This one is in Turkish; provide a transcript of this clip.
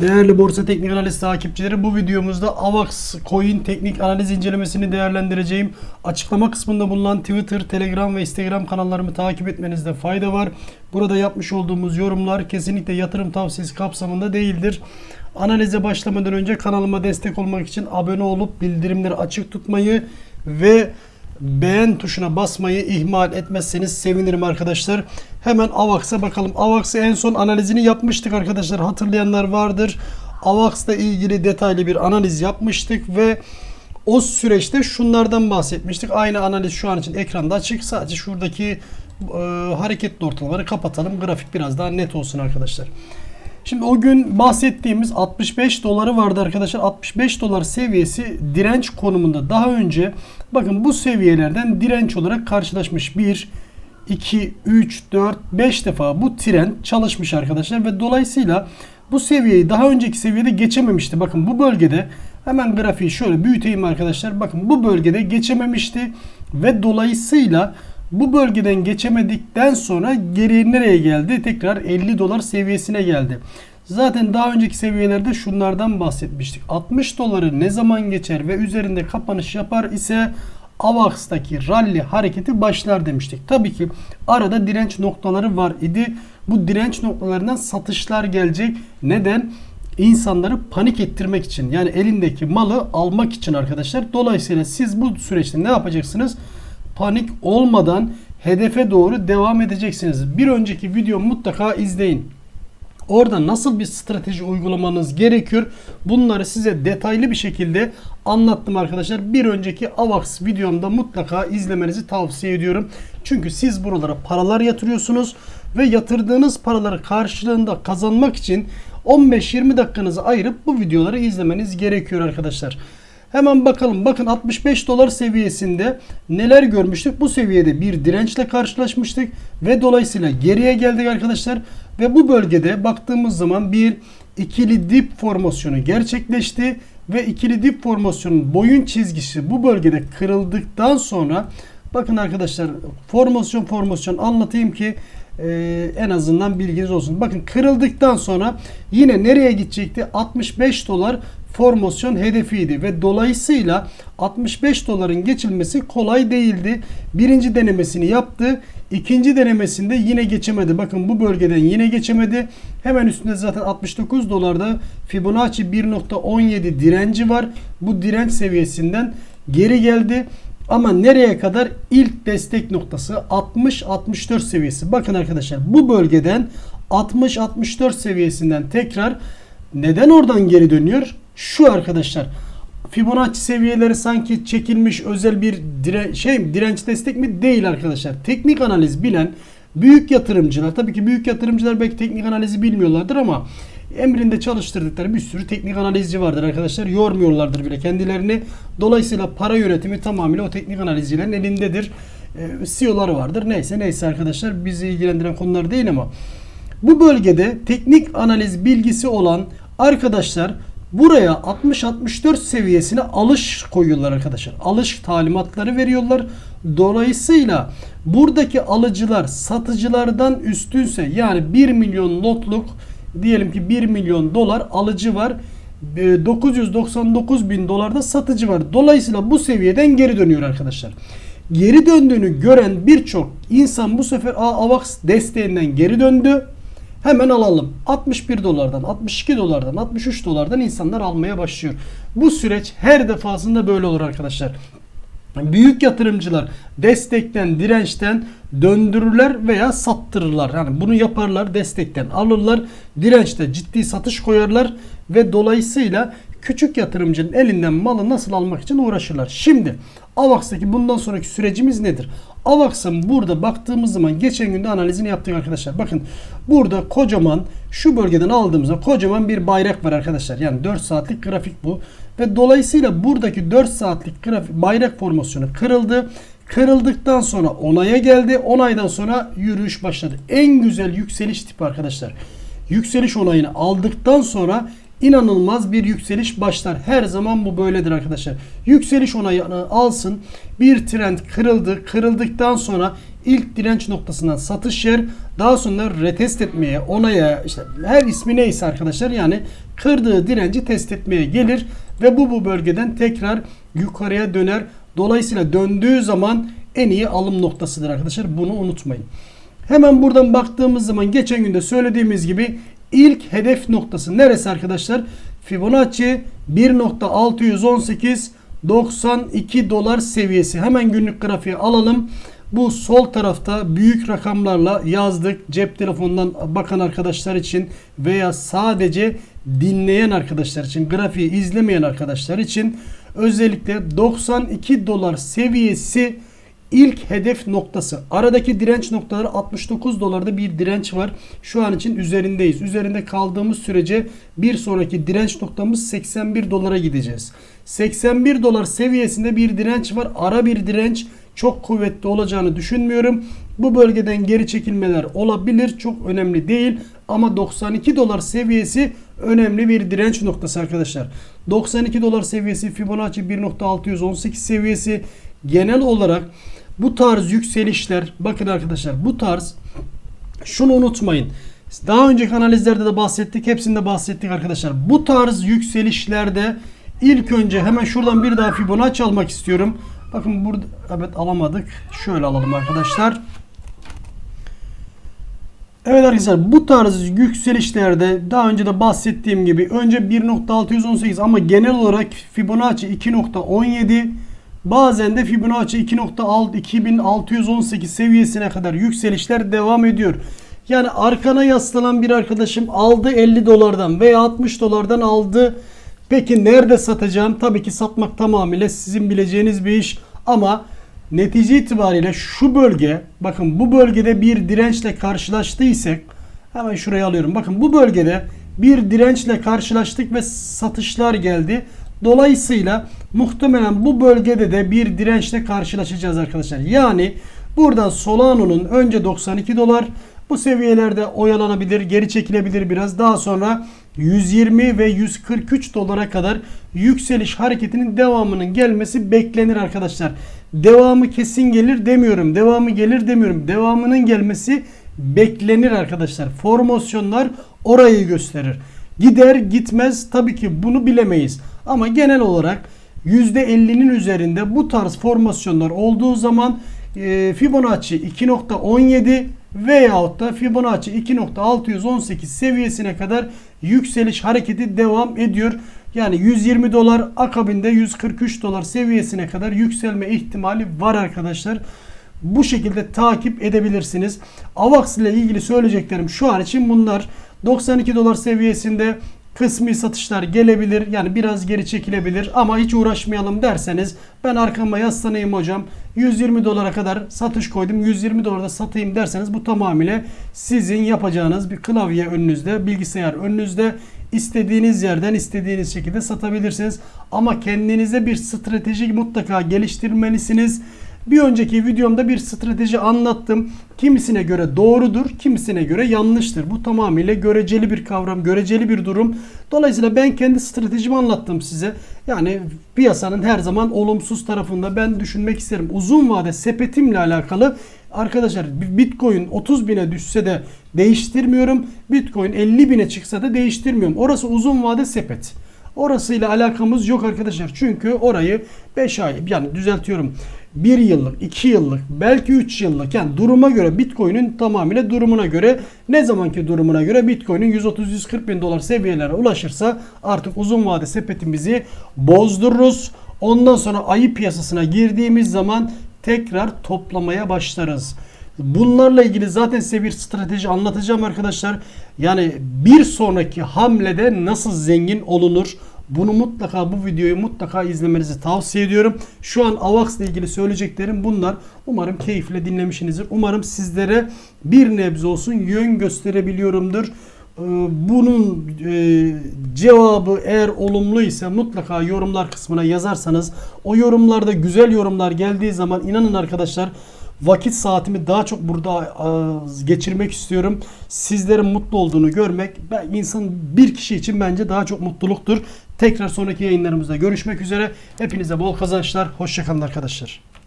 Değerli Borsa Teknik Analiz takipçileri bu videomuzda AVAX Coin teknik analiz incelemesini değerlendireceğim. Açıklama kısmında bulunan Twitter, Telegram ve Instagram kanallarımı takip etmenizde fayda var. Burada yapmış olduğumuz yorumlar kesinlikle yatırım tavsiyesi kapsamında değildir. Analize başlamadan önce kanalıma destek olmak için abone olup bildirimleri açık tutmayı ve beğen tuşuna basmayı ihmal etmezseniz sevinirim arkadaşlar. Hemen AVAX'a bakalım. AVAX'ı en son analizini yapmıştık arkadaşlar. Hatırlayanlar vardır. AVAX'la ilgili detaylı bir analiz yapmıştık ve o süreçte şunlardan bahsetmiştik. Aynı analiz şu an için ekranda açık. Sadece şuradaki e, hareketli ortalamaları kapatalım. Grafik biraz daha net olsun arkadaşlar. Şimdi o gün bahsettiğimiz 65 doları vardı arkadaşlar. 65 dolar seviyesi direnç konumunda. Daha önce bakın bu seviyelerden direnç olarak karşılaşmış. 1, 2, 3, 4, 5 defa bu trend çalışmış arkadaşlar. Ve dolayısıyla bu seviyeyi daha önceki seviyede geçememişti. Bakın bu bölgede hemen grafiği şöyle büyüteyim arkadaşlar. Bakın bu bölgede geçememişti. Ve dolayısıyla bu bölgeden geçemedikten sonra geriye nereye geldi? Tekrar 50 dolar seviyesine geldi. Zaten daha önceki seviyelerde şunlardan bahsetmiştik. 60 doları ne zaman geçer ve üzerinde kapanış yapar ise AVAX'taki rally hareketi başlar demiştik. Tabii ki arada direnç noktaları var idi. Bu direnç noktalarından satışlar gelecek. Neden? İnsanları panik ettirmek için. Yani elindeki malı almak için arkadaşlar. Dolayısıyla siz bu süreçte ne yapacaksınız? Panik olmadan hedefe doğru devam edeceksiniz. Bir önceki video mutlaka izleyin. Orada nasıl bir strateji uygulamanız gerekiyor? Bunları size detaylı bir şekilde anlattım arkadaşlar. Bir önceki AVAX videomda mutlaka izlemenizi tavsiye ediyorum. Çünkü siz buralara paralar yatırıyorsunuz ve yatırdığınız paraları karşılığında kazanmak için 15-20 dakikanızı ayırıp bu videoları izlemeniz gerekiyor arkadaşlar. Hemen bakalım. Bakın 65 dolar seviyesinde neler görmüştük? Bu seviyede bir dirençle karşılaşmıştık ve dolayısıyla geriye geldik arkadaşlar. Ve bu bölgede baktığımız zaman bir ikili dip formasyonu gerçekleşti ve ikili dip formasyonun boyun çizgisi bu bölgede kırıldıktan sonra bakın arkadaşlar formasyon formasyon anlatayım ki ee, en azından bilginiz olsun. Bakın kırıldıktan sonra yine nereye gidecekti? 65 dolar formasyon hedefiydi ve dolayısıyla 65 doların geçilmesi kolay değildi. Birinci denemesini yaptı. İkinci denemesinde yine geçemedi. Bakın bu bölgeden yine geçemedi. Hemen üstünde zaten 69 dolarda Fibonacci 1.17 direnci var. Bu direnç seviyesinden geri geldi. Ama nereye kadar? ilk destek noktası 60-64 seviyesi. Bakın arkadaşlar bu bölgeden 60-64 seviyesinden tekrar neden oradan geri dönüyor? Şu arkadaşlar. Fibonacci seviyeleri sanki çekilmiş özel bir dire şey direnç destek mi? Değil arkadaşlar. Teknik analiz bilen büyük yatırımcılar tabii ki büyük yatırımcılar belki teknik analizi bilmiyorlardır ama emrinde çalıştırdıkları bir sürü teknik analizci vardır arkadaşlar. Yormuyorlardır bile kendilerini. Dolayısıyla para yönetimi tamamıyla o teknik analizcilerin elindedir. E, CEO'ları vardır. Neyse neyse arkadaşlar bizi ilgilendiren konular değil ama bu bölgede teknik analiz bilgisi olan arkadaşlar buraya 60-64 seviyesine alış koyuyorlar arkadaşlar. Alış talimatları veriyorlar. Dolayısıyla buradaki alıcılar satıcılardan üstünse yani 1 milyon notluk diyelim ki 1 milyon dolar alıcı var. 999 bin dolarda satıcı var. Dolayısıyla bu seviyeden geri dönüyor arkadaşlar. Geri döndüğünü gören birçok insan bu sefer AVAX desteğinden geri döndü. Hemen alalım. 61 dolardan, 62 dolardan, 63 dolardan insanlar almaya başlıyor. Bu süreç her defasında böyle olur arkadaşlar. Büyük yatırımcılar destekten, dirençten döndürürler veya sattırırlar. Yani bunu yaparlar, destekten alırlar, dirençte ciddi satış koyarlar ve dolayısıyla küçük yatırımcının elinden malı nasıl almak için uğraşırlar. Şimdi AVAX'taki bundan sonraki sürecimiz nedir? AVAX'ın burada baktığımız zaman geçen günde analizini yaptık arkadaşlar. Bakın burada kocaman şu bölgeden aldığımızda kocaman bir bayrak var arkadaşlar. Yani 4 saatlik grafik bu. Ve dolayısıyla buradaki 4 saatlik grafik, bayrak formasyonu kırıldı. Kırıldıktan sonra onaya geldi. Onaydan sonra yürüyüş başladı. En güzel yükseliş tipi arkadaşlar. Yükseliş onayını aldıktan sonra inanılmaz bir yükseliş başlar. Her zaman bu böyledir arkadaşlar. Yükseliş onayını alsın. Bir trend kırıldı. Kırıldıktan sonra ilk direnç noktasından satış yer. Daha sonra retest etmeye, onaya işte her ismi neyse arkadaşlar yani kırdığı direnci test etmeye gelir ve bu bu bölgeden tekrar yukarıya döner. Dolayısıyla döndüğü zaman en iyi alım noktasıdır arkadaşlar. Bunu unutmayın. Hemen buradan baktığımız zaman geçen günde söylediğimiz gibi ilk hedef noktası neresi arkadaşlar? Fibonacci 1.618 92 dolar seviyesi. Hemen günlük grafiği alalım. Bu sol tarafta büyük rakamlarla yazdık. Cep telefonundan bakan arkadaşlar için veya sadece dinleyen arkadaşlar için, grafiği izlemeyen arkadaşlar için özellikle 92 dolar seviyesi ilk hedef noktası. Aradaki direnç noktaları 69 dolarda bir direnç var. Şu an için üzerindeyiz. Üzerinde kaldığımız sürece bir sonraki direnç noktamız 81 dolara gideceğiz. 81 dolar seviyesinde bir direnç var. Ara bir direnç çok kuvvetli olacağını düşünmüyorum. Bu bölgeden geri çekilmeler olabilir. Çok önemli değil. Ama 92 dolar seviyesi önemli bir direnç noktası arkadaşlar. 92 dolar seviyesi Fibonacci 1.618 seviyesi genel olarak bu tarz yükselişler bakın arkadaşlar bu tarz şunu unutmayın. Daha önceki analizlerde de bahsettik. Hepsinde bahsettik arkadaşlar. Bu tarz yükselişlerde ilk önce hemen şuradan bir daha Fibonacci almak istiyorum. Bakın burada evet alamadık. Şöyle alalım arkadaşlar. Evet arkadaşlar bu tarz yükselişlerde daha önce de bahsettiğim gibi önce 1.618 ama genel olarak Fibonacci 2.17 bazen de Fibonacci 2.6 2618 seviyesine kadar yükselişler devam ediyor. Yani arkana yaslanan bir arkadaşım aldı 50 dolardan veya 60 dolardan aldı. Peki nerede satacağım? Tabii ki satmak tamamıyla sizin bileceğiniz bir iş ama netice itibariyle şu bölge bakın bu bölgede bir dirençle karşılaştıysak hemen şuraya alıyorum. Bakın bu bölgede bir dirençle karşılaştık ve satışlar geldi. Dolayısıyla muhtemelen bu bölgede de bir dirençle karşılaşacağız arkadaşlar. Yani buradan Solano'nun önce 92 dolar bu seviyelerde oyalanabilir, geri çekilebilir biraz. Daha sonra 120 ve 143 dolara kadar yükseliş hareketinin devamının gelmesi beklenir arkadaşlar. Devamı kesin gelir demiyorum. Devamı gelir demiyorum. Devamının gelmesi beklenir arkadaşlar. Formasyonlar orayı gösterir. Gider gitmez tabii ki bunu bilemeyiz. Ama genel olarak %50'nin üzerinde bu tarz formasyonlar olduğu zaman Fibonacci 2.17 veyahut da Fibonacci 2.618 seviyesine kadar yükseliş hareketi devam ediyor. Yani 120 dolar akabinde 143 dolar seviyesine kadar yükselme ihtimali var arkadaşlar. Bu şekilde takip edebilirsiniz. AVAX ile ilgili söyleyeceklerim şu an için bunlar. 92 dolar seviyesinde kısmi satışlar gelebilir. Yani biraz geri çekilebilir ama hiç uğraşmayalım derseniz ben arkama yaslanayım hocam. 120 dolara kadar satış koydum. 120 dolarda satayım derseniz bu tamamıyla sizin yapacağınız bir klavye önünüzde, bilgisayar önünüzde istediğiniz yerden istediğiniz şekilde satabilirsiniz. Ama kendinize bir strateji mutlaka geliştirmelisiniz. Bir önceki videomda bir strateji anlattım. Kimisine göre doğrudur, kimisine göre yanlıştır. Bu tamamıyla göreceli bir kavram, göreceli bir durum. Dolayısıyla ben kendi stratejimi anlattım size. Yani piyasanın her zaman olumsuz tarafında ben düşünmek isterim. Uzun vade sepetimle alakalı Arkadaşlar Bitcoin 30 bine düşse de değiştirmiyorum. Bitcoin 50 bine çıksa da değiştirmiyorum. Orası uzun vade sepet. Orasıyla alakamız yok arkadaşlar. Çünkü orayı 5 ay yani düzeltiyorum. 1 yıllık, 2 yıllık, belki 3 yıllık yani duruma göre Bitcoin'in tamamıyla durumuna göre ne zamanki durumuna göre Bitcoin'in 130-140 bin dolar seviyelere ulaşırsa artık uzun vade sepetimizi bozdururuz. Ondan sonra ayı piyasasına girdiğimiz zaman tekrar toplamaya başlarız. Bunlarla ilgili zaten size bir strateji anlatacağım arkadaşlar. Yani bir sonraki hamlede nasıl zengin olunur? Bunu mutlaka bu videoyu mutlaka izlemenizi tavsiye ediyorum. Şu an AVAX ile ilgili söyleyeceklerim bunlar. Umarım keyifle dinlemişsinizdir. Umarım sizlere bir nebze olsun yön gösterebiliyorumdur. Ee, bunun e, cevabı eğer olumlu ise mutlaka yorumlar kısmına yazarsanız o yorumlarda güzel yorumlar geldiği zaman inanın arkadaşlar vakit saatimi daha çok burada geçirmek istiyorum. Sizlerin mutlu olduğunu görmek ben insan bir kişi için bence daha çok mutluluktur. Tekrar sonraki yayınlarımızda görüşmek üzere. Hepinize bol kazançlar. Hoşçakalın arkadaşlar.